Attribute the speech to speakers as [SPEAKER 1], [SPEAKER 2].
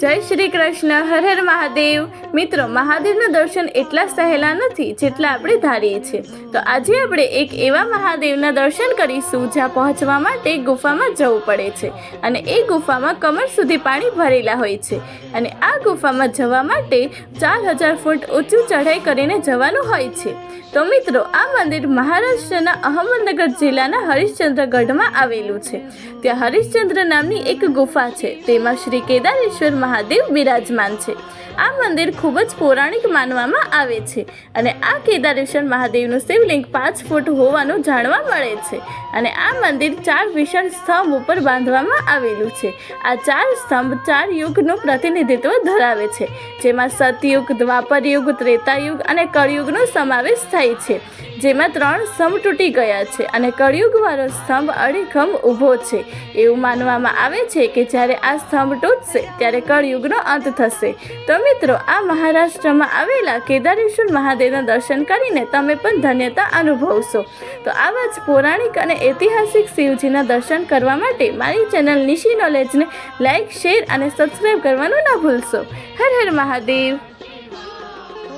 [SPEAKER 1] જય શ્રી કૃષ્ણ, હર હર મહાદેવ. મિત્રો, મહાદેવના દર્શન એટલા સહેલા નથી જેટલા આપણે ધારીએ છીએ. તો આજે આપણે એક એવા મહાદેવના દર્શન કરીશું જ્યાં પહોંચવા માટે ગુફામાં જવું પડે છે અને એ ગુફામાં કમર સુધી પાણી ભરેલા હોય છે. અને આ ગુફામાં જવા માટે ચાર હજાર ફૂટ ઊંચું ચઢાઈ કરીને જવાનું હોય છે. તો મિત્રો, આ મંદિર મહારાષ્ટ્રના અહમદનગર જિલ્લાના હરિશ્ચંદ્રગઢમાં આવેલું છે. ત્યાં હરિશ્ચંદ્ર નામની એક ગુફા છે. તેમાં શ્રી કેદારેશ્વર મહાદેવ બિરાજમાન છે. આ મંદિર ખૂબ જ પૌરાણિક માનવામાં આવે છે અને આ કેદારેશ્વર મહાદેવનું શિવલિંગ પાંચ ફૂટ હોવાનું જાણવા મળે છે અને આ મંદિર ચાર વિશાળ સ્તંભ ઉપર બાંધવામાં આવેલું છે. આ ચાર સ્તંભ ચાર યુગનું પ્રતિનિધિત્વ ધરાવે છે, જેમાં સતયુગ, દ્વાપરયુગ, ત્રેતાયુગ અને કળયુગનો સમાવેશ થાય છે, જેમાં ત્રણ સ્તંભ તૂટી ગયા છે અને કળિયુગવાળો સ્તંભ અડીખમ ઊભો છે. એવું માનવામાં આવે છે કે જ્યારે આ સ્તંભ તૂટશે, ત્યારે કળયુગનો અંત થશે. તો મિત્રો, આ મહારાષ્ટ્રમાં આવેલા કેદારેશ્વર મહાદેવના દર્શન કરીને તમે પણ ધન્યતા અનુભવશો. તો આવા જ પૌરાણિક અને ઐતિહાસિક શિવજીના દર્શન કરવા માટે મારી ચેનલ નિશી નોલેજને લાઇક શેર અને સબસ્ક્રાઈબ કરવાનું ના ભૂલશો. હર હર મહાદેવ.